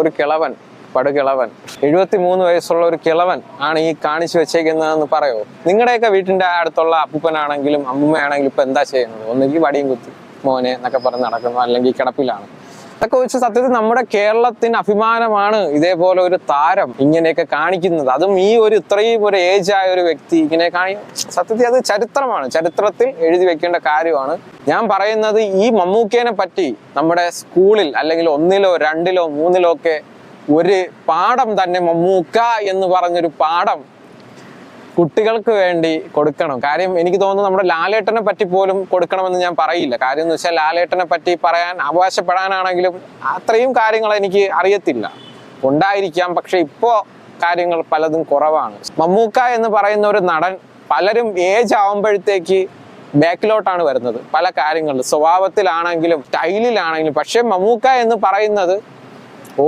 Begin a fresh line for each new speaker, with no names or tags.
ഒരു കിളവൻ പടുകിളവൻ. എഴുപത്തി മൂന്ന് വയസ്സുള്ള ഒരു കിളവൻ ആണ് ഈ കാണിച്ചു വെച്ചേക്കുന്നതെന്ന് പറയോ. നിങ്ങളുടെയൊക്കെ വീട്ടിന്റെ അടുത്തുള്ള അപ്പൂപ്പനാണെങ്കിലും അമ്മൂമ്മയാണെങ്കിലും ഇപ്പൊ എന്താ ചെയ്യുന്നത്? ഒന്നുകിൽ വടിയും കുത്തി മോനെ എന്നൊക്കെ പറഞ്ഞ് നടക്കുന്നു. അല്ലെങ്കിൽ കിടപ്പിലാണ്. അതൊക്കെ വെച്ച് സത്യത്തിൽ നമ്മുടെ കേരളത്തിന് അഭിമാനമാണ് ഇതേപോലെ ഒരു താരം ഇങ്ങനെയൊക്കെ കാണിക്കുന്നത്. അതും ഈ ഒരു ഇത്രയും ഒരു ഏജ് ആയ ഒരു വ്യക്തി ഇങ്ങനെ കാണി സത്യത്തിൽ അത് ചരിത്രമാണ്. ചരിത്രത്തിൽ എഴുതി വെക്കേണ്ട കാര്യമാണ്. ഞാൻ പറയുന്നത് ഈ മമ്മൂക്കേനെ പറ്റി നമ്മുടെ സ്കൂളിൽ അല്ലെങ്കിൽ ഒന്നിലോ രണ്ടിലോ മൂന്നിലോ ഒക്കെ ഒരു പാഠം തന്നെ മമ്മൂക്ക എന്ന് പറഞ്ഞൊരു പാഠം കുട്ടികൾക്ക് വേണ്ടി കൊടുക്കണം. കാര്യം എനിക്ക് തോന്നുന്നു നമ്മുടെ ലാലേട്ടനെ പറ്റി പോലും കൊടുക്കണമെന്ന് ഞാൻ പറയില്ല. കാര്യം എന്ന് വെച്ചാൽ ലാലേട്ടനെ പറ്റി പറയാൻ അവകാശപ്പെടാനാണെങ്കിലും അത്രയും കാര്യങ്ങൾ എനിക്ക് അറിയത്തില്ല. ഉണ്ടായിരിക്കാം പക്ഷെ ഇപ്പോ കാര്യങ്ങൾ പലതും കുറവാണ്. മമ്മൂക്ക എന്ന് പറയുന്ന ഒരു നടൻ പലരും ഏജ് ആവുമ്പോഴത്തേക്ക് ബാക്കിലോട്ടാണ് വരുന്നത്. പല കാര്യങ്ങളിലും സ്വഭാവത്തിലാണെങ്കിലും സ്റ്റൈലിലാണെങ്കിലും പക്ഷെ മമ്മൂക്ക എന്ന് പറയുന്നത് ഓ